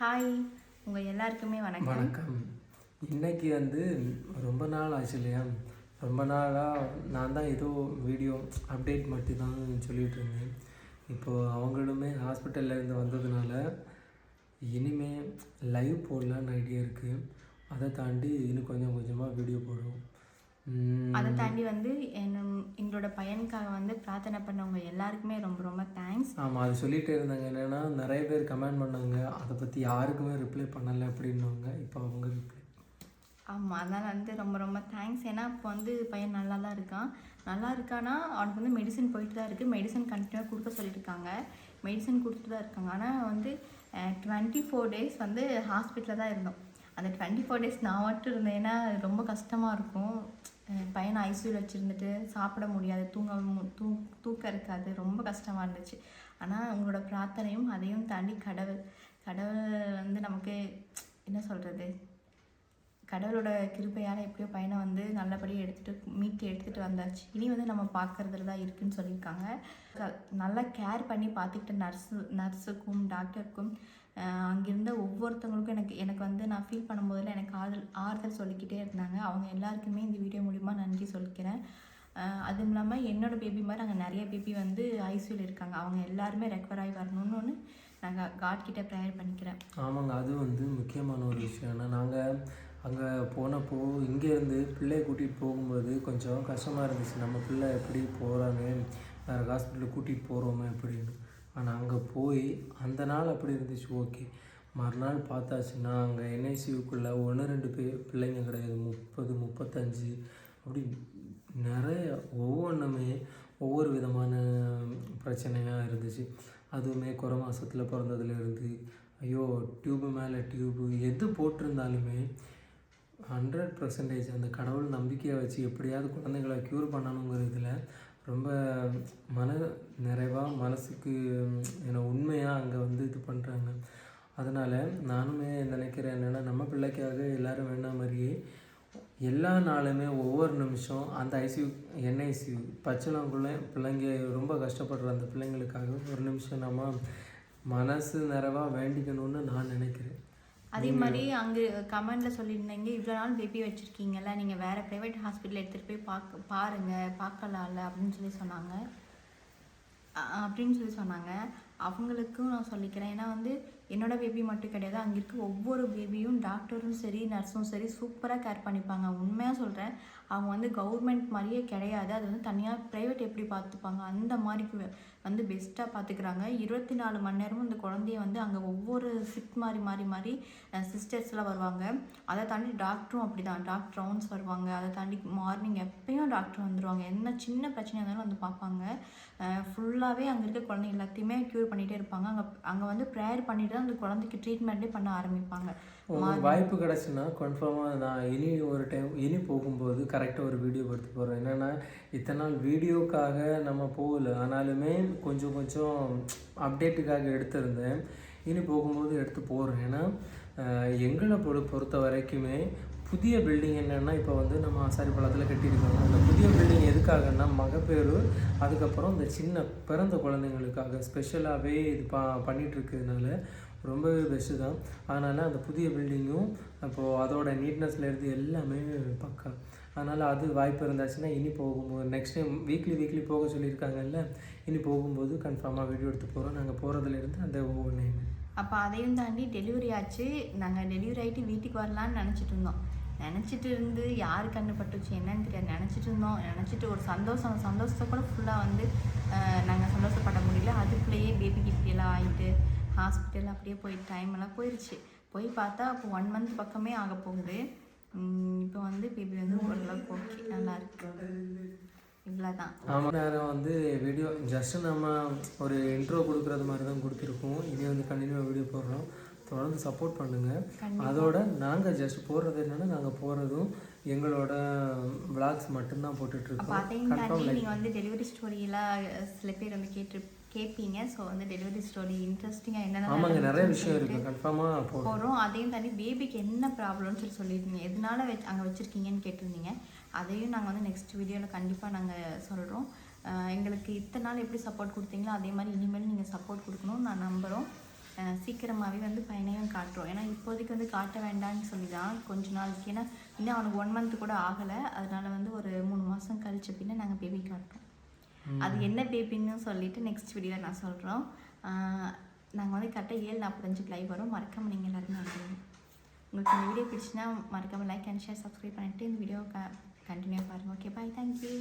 Hi உங்கள் எல்லாருக்குமே வணக்கம். வணக்கம். இன்னைக்கு வந்து ரொம்ப நாள் ஆச்சு இல்லையா? ரொம்ப நாளாக நான் தான் ஏதோ வீடியோ அப்டேட் மட்டும் தான் சொல்லிகிட்டு இருந்தேன். இப்போது அவங்களுமே ஹாஸ்பிட்டலில் இருந்து வந்ததுனால இனிமேல் லைவ் போடலான்னு ஐடியா இருக்குது அதை தாண்டி இன்னும் கொஞ்சம் கொஞ்சமாக வீடியோ போடுவோம். அதை தாண்டி வந்து எங்களோட பையனுக்காக வந்து பிரார்த்தனை பண்ணவங்க எல்லாருக்குமே ரொம்ப ரொம்ப தேங்க்ஸ் ஆமாம் அது சொல்லிகிட்டே இருந்தாங்க. என்னென்னா நிறைய பேர் கமெண்ட் பண்ணாங்க. அதை பற்றி யாருக்குமே ரிப்ளை பண்ணலை அப்படின்னாங்க இப்போ அவங்க ரிப்ளை ஆமாம் அதனால் வந்து ரொம்ப ரொம்ப தேங்க்ஸ் ஏன்னா இப்போ வந்து பையன் நல்லா தான் இருக்கான். நல்லா இருக்கானா அவனுக்கு வந்து மெடிசன் போயிட்டு தான் இருக்குது மெடிசன் கண்டினியூவாக கொடுக்க சொல்லியிருக்காங்க. மெடிசன் கொடுத்துட்டு தான் இருக்காங்க. ஆனால் வந்து டுவெண்ட்டி ஃபோர் டேஸ் வந்து ஹாஸ்பிட்டலில் தான் இருந்தோம். அந்த டுவெண்ட்டி ஃபோர் டேஸ் நான் மட்டும் இருந்தேன்னா ரொம்ப கஷ்டமாக இருக்கும். பையனை ஐசியூவில் வச்சுருந்துட்டு சாப்பிட முடியாது. தூங்க மு- தூ தூக்கம் இருக்காது. ரொம்ப கஷ்டமாக இருந்துச்சு. ஆனால் உங்களோட பிரார்த்தனையும் அதையும் தாண்டி கடவுள். கடவுள் வந்து நமக்கு என்ன சொல்கிறது கடவுளோட கிருபையால் எப்படியோ பையனை வந்து நல்லபடியாக எடுத்துகிட்டு மீட்டு எடுத்துகிட்டு வந்தாச்சு. இனி வந்து நம்ம பார்க்கறதுல தான் இருக்குன்னு சொல்லியிருக்காங்க. நல்லா கேர் பண்ணி பார்த்துக்கிட்ட நர்ஸு நர்ஸுக்கும் டாக்டருக்கும் அங்கிருந்த ஒவ்வொருத்தவங்களுக்கும் எனக்கு எனக்கு வந்து நான் ஃபீல் பண்ணும்போதில் எனக்கு ஆறுதல் ஆறுதல் சொல்லிக்கிட்டே இருந்தாங்க. அவங்க எல்லாருக்குமே இந்த வீடியோ மூலிமா நன்றி சொல்லிக்கிறேன். அதுவும் இல்லாமல் என்னோடய பேபி மாதிரி அங்கே நிறைய பேபி வந்து ஐசியூவில் இருக்காங்க. அவங்க எல்லாருமே ரெக்கவர் ஆகி வரணும்னு ஒன்று நாங்கள் காட் கிட்டே ப்ரேயர் பண்ணிக்கிறேன். ஆமாங்க. அது வந்து முக்கியமான ஒரு விஷயம். ஏன்னா நாங்கள் அங்கே போனப்போ இங்கேருந்து பிள்ளையை கூட்டிகிட்டு போகும்போது கொஞ்சம் கஷ்டமாக இருந்துச்சு. நம்ம பிள்ளை எப்படி போகிறாங்க வேறு ஹாஸ்பிட்டலுக்கு கூட்டிகிட்டு போகிறோமே அப்படின்னு. ஆனால் அங்கே போய் அந்த நாள் அப்படி இருந்துச்சு. ஓகே. மறுநாள் பார்த்தாச்சுன்னா அங்கே என்ஐசியூக்குள்ளே ஒன்று ரெண்டு பே பிள்ளைங்க கிடையாது. முப்பது முப்பத்தஞ்சு அப்படி நிறைய ஒவ்வொன்றுமே ஒவ்வொரு விதமான பிரச்சனையாக இருந்துச்சு. அதுவுமே குறை மாதத்தில் பிறந்ததுலேருந்து ஐயோ டியூபு மேலே டியூபு எது போட்டிருந்தாலுமே ஹண்ட்ரட் பர்சன்டேஜ் அந்த கடவுள் நம்பிக்கையை வச்சு எப்படியாவது குழந்தைங்களை க்யூர் பண்ணணுங்கிறதுல ரொம்ப மன நிறைவாக மனசுக்கு என்ன உண்மையாக அங்கே வந்து இது பண்ணுறாங்க அதனால் நானுமே நினைக்கிறேன் என்னென்னா நம்ம பிள்ளைக்காக எல்லாரும் வேணா மாதிரியே எல்லா நாளுமே ஒவ்வொரு நிமிஷம் அந்த ஐசியூ என்ஐசியூ பச்சளங்குள்ள பிள்ளைங்க ரொம்ப கஷ்டப்படுற அந்த பிள்ளைங்களுக்காக ஒரு நிமிஷம் நம்ம மனசு நிறைவாக வேண்டிக்கணும்னு நான் நினைக்கிறேன். அதே மாதிரி அங்கே கமெண்டில் சொல்லியிருந்தீங்க இவ்வளோ நாள் பேபி வச்சுருக்கீங்கல்ல நீங்கள் வேறு ப்ரைவேட் ஹாஸ்பிட்டல் எடுத்துகிட்டு போய் பார்க்க பாருங்கள் பார்க்கலாம்ல அப்படின்னு சொல்லி சொன்னாங்க. அப்படின்னு சொல்லி சொன்னாங்க. அவங்களுக்கும் நான் சொல்லிக்கிறேன். ஏன்னா வந்து என்னோட பேபி மட்டும் கிடையாது. அங்கே இருக்க ஒவ்வொரு பேபியும் டாக்டரும் சரி நர்ஸும் சரி சூப்பராக கேர் பண்ணிப்பாங்க. உண்மையாக சொல்கிறேன் அவங்க வந்து கவர்மெண்ட் மாதிரியே கிடையாது. அது வந்து தனியாக ப்ரைவேட் எப்படி பார்த்துப்பாங்க? அந்த மாதிரி வந்து பெஸ்ட்டாக பார்த்துக்கிறாங்க. இருபத்தி நாலு மணி நேரமும் இந்த குழந்தைய வந்து அங்கே ஒவ்வொரு ஷிஃப்ட் மாதிரி மாறி மாறி சிஸ்டர்ஸ்லாம் வருவாங்க. அதை தாண்டி டாக்டரும் அப்படி தான் டாக்டர் ரவுண்ட்ஸ் வருவாங்க. அதை தாண்டி மார்னிங் எப்பயும் டாக்டர் வந்துடுவாங்க என்ன சின்ன பிரச்சனையாக இருந்தாலும் வந்து பார்ப்பாங்க. ஃபுல்லாகவே அங்கே இருக்க குழந்தை எல்லாத்தையுமே க்யூர் பண்ணிகிட்டே இருப்பாங்க. அங்கே அங்கே வந்து ப்ரேயர் பண்ணிட்டு தான் அந்த குழந்தைக்கு ட்ரீட்மெண்ட்டே பண்ண ஆரம்பிப்பாங்க. வாய்ப்பு கிடச்சுன்னா கன்ஃபார்மாக நான் இனி ஒரு டைம் இனி போகும்போது கரெக்டாக ஒரு வீடியோ எடுத்து போடுறேன். என்னென்னா இத்தனை நாள் வீடியோக்காக நம்ம போகல. ஆனாலுமே கொஞ்சம் கொஞ்சம் அப்டேட்டுக்காக எடுத்திருந்தேன். இனி போகும்போது எடுத்து போடுறேன். ஏன்னா எங்களை பொறு பொறுத்த வரைக்குமே புதிய பில்டிங் என்னென்னா இப்போ வந்து நம்ம ஆசாரி பழத்தில் கட்டியிருக்காங்க அந்த புதிய பில்டிங் எதுக்காகன்னா மகப்பேறு அதுக்கப்புறம் இந்த சின்ன பிறந்த குழந்தைங்களுக்காக ஸ்பெஷலாகவே இது பா பண்ணிகிட்டு இருக்கிறதுனால ரொம்பவே பெஸ்ட்டு தான். அதனால் அந்த புதிய பில்டிங்கும் அப்போது அதோட நீட்னஸ்லேருந்து எல்லாமே பக்கா. அதனால் அது வாய்ப்பு இருந்தாச்சுன்னா இனி போகும்போது நெக்ஸ்ட் டைம் வீக்லி வீக்லி போக சொல்லியிருக்காங்கல்ல இனி போகும்போது கன்ஃபார்மாக வீடியோ எடுத்து போகிறோம் நாங்கள் போகிறதுலேருந்து அந்த ஒவ்வொன்றையுமே அப்போ அதையும் தாண்டி டெலிவரி ஆச்சு. நாங்கள் டெலிவரி ஆகிட்டு வீட்டுக்கு வரலான்னு நினச்சிட்டு இருந்தோம். நினச்சிட்டு இருந்து யார் கண்ணு பட்டுச்சு என்னன்னு தெரியாது. நினச்சிட்டு இருந்தோம் நினச்சிட்டு ஒரு சந்தோஷம் சந்தோஷத்தை கூட ஃபுல்லாக வந்து நாங்கள் சந்தோஷப்பட முடியல. அதுக்குள்ளேயே பேபிக்கு இப்படியெல்லாம் ஆகிட்டு ஹாஸ்பிட்டல் அப்படியே போய் டைம் எல்லாம் போயிடுச்சு போய் பார்த்தா இப்போ ஒன் மந்த் பக்கமே ஆக போகுது. இப்போ வந்து பேபி வந்து ஓரளவுக்கு ஓகே நல்லா இருக்கு. இவ்வளோதான் ஆமாம் நேரம் வந்து வீடியோ ஜஸ்ட்டு நம்ம ஒரு இன்ட்ரோ கொடுக்குறது மாதிரி தான் கொடுத்துருக்கோம். இதே வந்து கண்டினியூவாக வீடியோ போடுறோம். தொடர்ந்து சப்போர்ட் பண்ணுங்கள் அதோட நாங்கள் ஜஸ்ட் போடுறது என்னென்னா நாங்கள் போகிறதும் எங்களோட விளாக்ஸ் மட்டும்தான் போட்டுட்ருக்கோம். அதையும் தாண்டி நீங்கள் வந்து டெலிவரி ஸ்டோரியெல்லாம் சில பேர் வந்து கேட்டு கேட்பீங்க ஸோ வந்து டெலிவரி ஸ்டோரி இன்ட்ரெஸ்டிங்காக என்னென்ன ஆமாங்க நிறைய விஷயம் இருக்குது கன்ஃபார்மாக போகிறோம் அதையும் தாண்டி பேபிக்கு என்ன ப்ராப்ளம்னு சொல்லி சொல்லியிருந்தீங்க. எதனால வச்சு அங்கே வச்சுருக்கீங்கன்னு கேட்டிருந்தீங்க. அதையும் நாங்கள் வந்து நெக்ஸ்ட் வீடியோவில் கண்டிப்பாக நாங்கள் சொல்கிறோம் எங்களுக்கு இத்தனை நாள் எப்படி சப்போர்ட் கொடுத்தீங்களோ அதே மாதிரி இனிமேல் நீங்கள் சப்போர்ட் கொடுக்கணும்னு நான் நம்புகிறோம் சீக்கிரமாகவே வந்து பையனையும் காட்டுறோம். ஏன்னா இப்போதைக்கு வந்து காட்ட வேண்டாம்னு சொல்லி தான் கொஞ்ச நாளைக்கு. ஏன்னா இன்னும் அவனுக்கு ஒன் மந்த் கூட ஆகலை. அதனால வந்து ஒரு மூணு மாதம் கழிச்ச பின்ன நாங்கள் பேபி காட்டுறோம். அது என்ன பேபின்னு சொல்லிட்டு நெக்ஸ்ட் வீடியோவில் நான் சொல்கிறோம் நாங்கள் வந்து கரெக்டாக ஏழு நாற்பத்தஞ்சுக்கு லைவ் வரும். மறக்காம நீங்கள் எல்லாருமே வந்துடுங்க உங்களுக்கு இந்த வீடியோ பிடிச்சுன்னா மறக்காம லைக் அண்ட் ஷேர் சப்ஸ்கிரைப் பண்ணிவிட்டு இந்த வீடியோ க கண்டினியூ பாருங்கள் ஓகே பாய் தேங்க்யூ